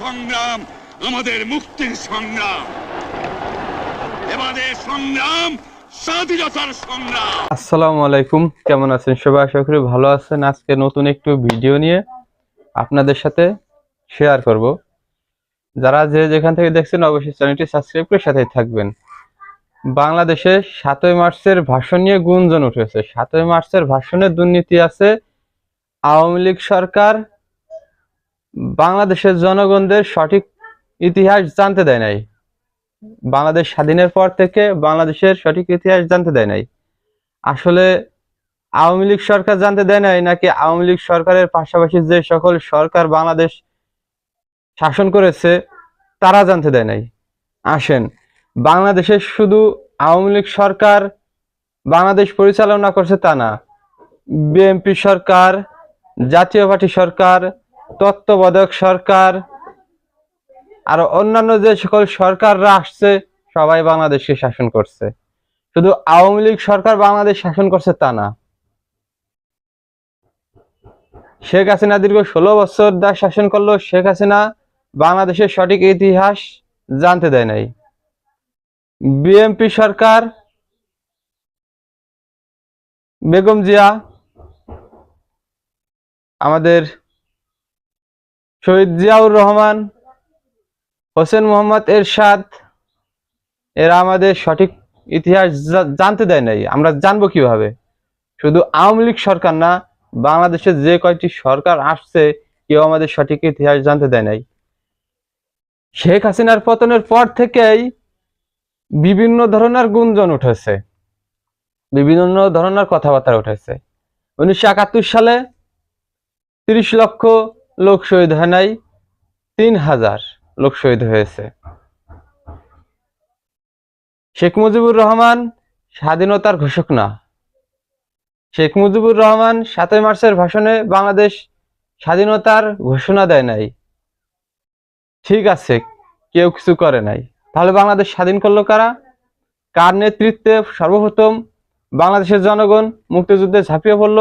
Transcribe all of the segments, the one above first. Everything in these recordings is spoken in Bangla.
সংগ্রাম, আমাদের মুক্তির সংগ্রাম। এবারে সংগ্রাম আসসালামু আলাইকুম, কেমন আছেন সবাই? আশা করি ভালো আছেন। আজকে নতুন একটু ভিডিও নিয়ে আপনাদের সাথে শেয়ার করব। যারা যে যেখান থেকে দেখছেন, অবশ্যই চ্যানেলটি সাবস্ক্রাইব করে সাথেই থাকবেন। বাংলাদেশে সাতই মার্চের ভাষণ নিয়ে গুঞ্জন উঠেছে। সাতই মার্চের ভাষণে দুর্নীতি আছে আওয়ামী লীগ সরকার বাংলাদেশের জনগণদের সঠিক ইতিহাস জানতে দেয় নাই। বাংলাদেশ স্বাধীনের পর থেকে বাংলাদেশের সঠিক ইতিহাস জানতে দেয় নাই। আসলে আওয়ামী লীগ সরকার জানতে দেয় নাই নাকি আওয়ামী লীগ সরকারের পাশাপাশি যে সকল সরকার বাংলাদেশ শাসন করেছে, তারা জানতে দেয় নাই। আসেন বাংলাদেশের শুধু আওয়ামী লীগ সরকার বাংলাদেশ পরিচালনা করছে তা না। বিএনপি সরকার, জাতীয় পার্টি সরকার তত্ত্বাবধায়ক সরকার আর অন্যান্য যে সকল সরকাররা আসছে, সবাই বাংলাদেশকে শাসন করছে। শুধু আওয়ামী লীগ সরকার বাংলাদেশ শাসন করছে তা না। শেখ হাসিনা দীর্ঘ ষোলো বছর দা শাসন করল শেখ হাসিনা বাংলাদেশের সঠিক ইতিহাস জানতে দেয় নাই। বিএনপি সরকার, বেগম জিয়া, আমাদের শহীদ জিয়াউর রহমান, হোসেন মোহাম্মদ এরশাদ, এরা আমাদের সঠিক ইতিহাস জানতে দেয় নাই। আমরা জানব কীভাবে? শুধু আওয়ামী লীগ সরকার না, বাংলাদেশের যে কয়েকটি সরকার আসছে, কেউ আমাদের সঠিক ইতিহাস জানতে দেয় নাই। শেখ হাসিনার পতনের পর থেকেই বিভিন্ন ধরনের গুঞ্জন উঠেছে। বিভিন্ন ধরনের কথাবার্তা উঠেছে। উনিশশো একাত্তর সালে তিরিশ লক্ষ লোক শহীদ হয় নাই, তিন হাজার লোক শহীদ হয়েছে। শেখ মুজিবুর রহমান স্বাধীনতার ঘোষক না। শেখ মুজিবুর রহমান সাতই মার্চের ভাষণে বাংলাদেশ স্বাধীনতার ঘোষণা দেয় নাই। ঠিক আছে, কেউ কিছু করে নাই। তাহলে বাংলাদেশ স্বাধীন করল কারা? কার নেতৃত্বে সর্বপ্রথম বাংলাদেশের জনগণ মুক্তিযুদ্ধে ঝাঁপিয়ে পড়ল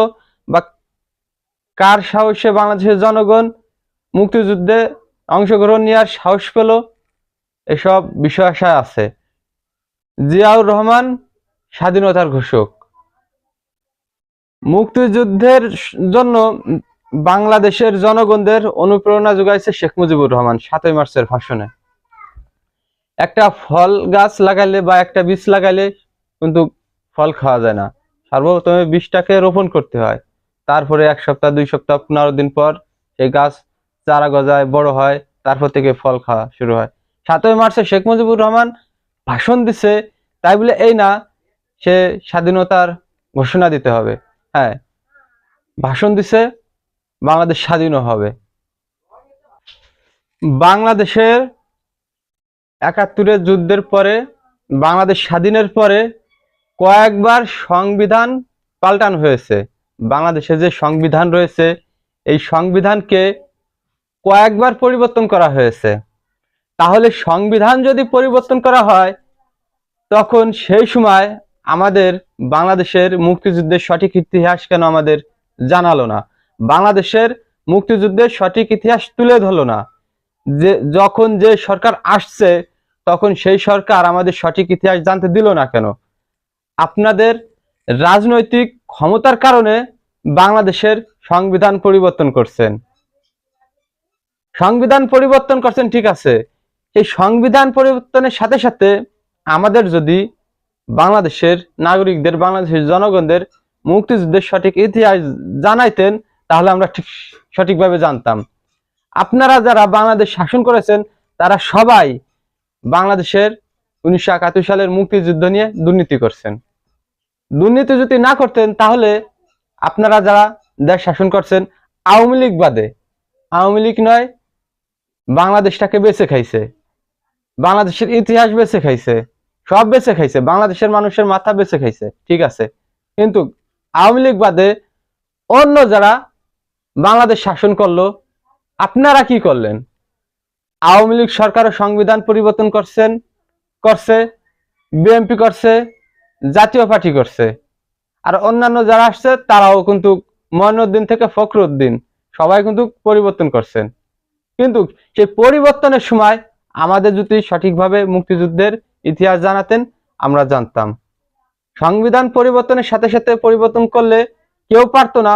বা কার সাহসে বাংলাদেশের জনগণ মুক্তিযুদ্ধে অংশগ্রহণ নেওয়ার সাহস পেল? এসব বিষয় আশা আছে। জিয়াউর রহমান, স্বাধীনতার ঘোষক। মুক্তিযুদ্ধের জন্য বাংলাদেশের জনগণদের অনুপ্রেরণা যোগাইছে শেখ মুজিবুর রহমান সাতই মার্চের ভাষণে। একটা ফল গাছ লাগাইলে বা একটা বীজ লাগাইলে কিন্তু ফল খাওয়া যায় না। সর্বপ্রথমে বীজটাকে রোপণ করতে হয়। তারপরে এক সপ্তাহ, দুই সপ্তাহ, পনেরো দিন পর সেই গাছ চারা গজায় বড় হয়, তারপর থেকে ফল খাওয়া শুরু হয়। সাতই মার্চে শেখ মুজিবুর রহমান ভাষণ দিছে, তাই বলে এই না, সে স্বাধীনতার ঘোষণা দিতে হবে। হ্যাঁ ভাষণ দিছে, বাংলাদেশ স্বাধীন হবে। বাংলাদেশের একাত্তরের যুদ্ধের পরে, বাংলাদেশ স্বাধীনের পরে কয়েকবার সংবিধান পাল্টানো হয়েছে। বাংলাদেশে যে সংবিধান রয়েছে, এই সংবিধানকে কয়েকবার পরিবর্তন করা হয়েছে। তাহলে সংবিধান যদি পরিবর্তন করা হয়, তখন সেই সময় আমাদের বাংলাদেশের মুক্তিযুদ্ধের সঠিক ইতিহাস কেন আমাদের জানালো না? বাংলাদেশের মুক্তিযুদ্ধের সঠিক ইতিহাস তুলে ধরলো না। যে, যখন যে সরকার আসছে, তখন সেই সরকার আমাদের সঠিক ইতিহাস জানতে দিল না কেন? আপনাদের রাজনৈতিক ক্ষমতার কারণে বাংলাদেশের সংবিধান পরিবর্তন করছেন। সংবিধান পরিবর্তন করছেন, ঠিক আছে। এই সংবিধান পরিবর্তনের সাথে সাথে আমাদের যদি বাংলাদেশের নাগরিকদের, বাংলাদেশের জনগণদের মুক্তিযুদ্ধের সঠিক ইতিহাস জানাইতেন, তাহলে আমরা ঠিক সঠিকভাবে জানতাম। আপনারা যারা বাংলাদেশ শাসন করেছেন, তারা সবাই বাংলাদেশের উনিশশো একাত্তর সালের মুক্তিযুদ্ধ নিয়ে দুর্নীতি করছেন। দুর্নীতি যদি না করতেন, তাহলে আপনারা যারা দেশ শাসন করছেন, আওয়ামী লীগ বাদে, আওয়ামী লীগ নয়, বাংলাদেশটাকে বেছে খাইছে। বাংলাদেশের ইতিহাস বেছে খাইছে, সব বেছে খাইছে, বাংলাদেশের মানুষের মাথা বেছে খাইছে, ঠিক আছে। কিন্তু আওয়ামী লীগ বাদে অন্য যারা বাংলাদেশ শাসন করল, আপনারা কি করলেন? আওয়ামী লীগ সরকারের সংবিধান পরিবর্তন করছেন, করছে, বিএনপি করছে জাতীয় পার্টি করছে। আর অন্যান্য যারা আসছে, তারাও কিন্তু ময়নুদ্দিন থেকে ফখরুদ্দিন, সবাই কিন্তু পরিবর্তন করছেন। কিন্তু সেই পরিবর্তনের সময় আমাদের যদি সঠিকভাবে মুক্তিযুদ্ধের ইতিহাস জানাতেন, আমরা জানতাম। সংবিধান পরিবর্তনের সাথে সাথে পরিবর্তন করলে কেউ পারতো না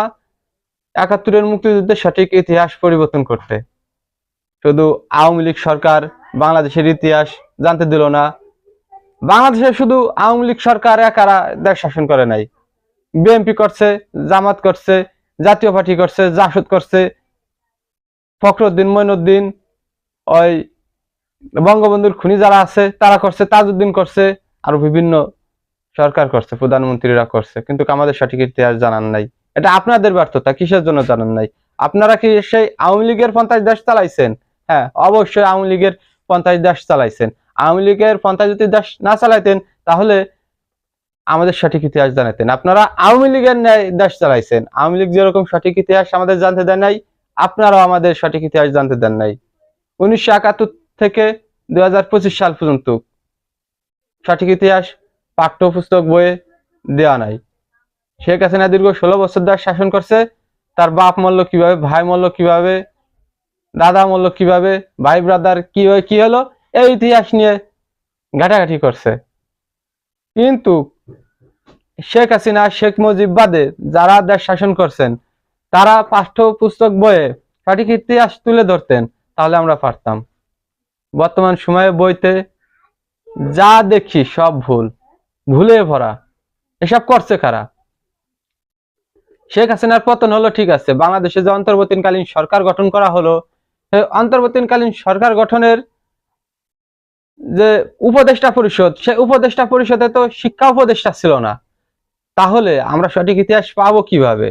একাত্তরের মুক্তিযুদ্ধের সঠিক ইতিহাস পরিবর্তন করতে। শুধু আওয়ামী লীগ সরকার বাংলাদেশের ইতিহাস জানতে দিল না বাংলাদেশে শুধু আওয়ামী লীগ সরকার একারা দেশ শাসন করে নাই। বিএনপি করছে, জামাত করছে, জাতীয় পার্টি করছে, জাসদ করছে। ফখরুদ্দিন, মইনুদ্দিন, ওই বঙ্গবন্ধুর খুনি যারা আছে, তারা করছে, তাজউদ্দিন করছে, আর বিভিন্ন সরকার করছে, প্রধানমন্ত্রীরা করছে। কিন্তু আমাদের সঠিক ইতিহাস জানান নাই। এটা আপনাদের ব্যর্থতা, কিসের জন্য জানান নাই? আপনারা কি সেই আওয়ামী লীগের পঞ্চাশ দেশ চালাইছেন? হ্যাঁ অবশ্যই আওয়ামী লীগের পঞ্চাশ দেশ চালাইছেন। আওয়ামী লীগের পন্থা যদি দেশ না চালাইতেন, তাহলে আমাদের সঠিক ইতিহাস জানাতেন আপনারা আওয়ামী লীগের ন্যায় দেশ চালাইছেন। আওয়ামী লীগ যেরকম সঠিক ইতিহাস আমাদের জানতে দেন নাই, আপনারাও আমাদের সঠিক ইতিহাস জানতে দেন নাই। উনিশশো একাত্তর থেকে দু হাজার পঁচিশ সাল পর্যন্ত সঠিক ইতিহাস, পাঠ্যপুস্তক বইয়ে দেওয়া নাই। শেখ হাসিনা দীর্ঘ ষোলো বছর ধরে শাসন করছে। তার বাপ মল্ল কীভাবে, ভাই মরল কীভাবে, দাদা মরল কীভাবে ভাই ব্রাদার কি কি হলো? এই ইতিহাস নিয়ে ঘাটাঘাটি করছে। কিন্তু শেখ হাসিনা, শেখ মুজিব বাদে যারা দেশ শাসন করছেন, তারা পাঠ্য পুস্তক বইয়ে সঠিক ইতিহাস তুলে ধরতেন, তাহলে আমরা পারতাম। বর্তমান সময়ে বইতে যা দেখি সব ভুল, ভুলে ভরা, এসব করছে কারা? শেখ হাসিনার পতন হলো ঠিক আছে, বাংলাদেশে যে অন্তর্বর্তীকালীন সরকার গঠন করা হলো অন্তর্বর্তীকালীন সরকার গঠনের যে উপদেষ্টা পরিষদ সে উপদেষ্টা পরিষদে তো শিক্ষা উপদেষ্টা ছিল না। তাহলে আমরা সঠিক ইতিহাস পাবো কীভাবে?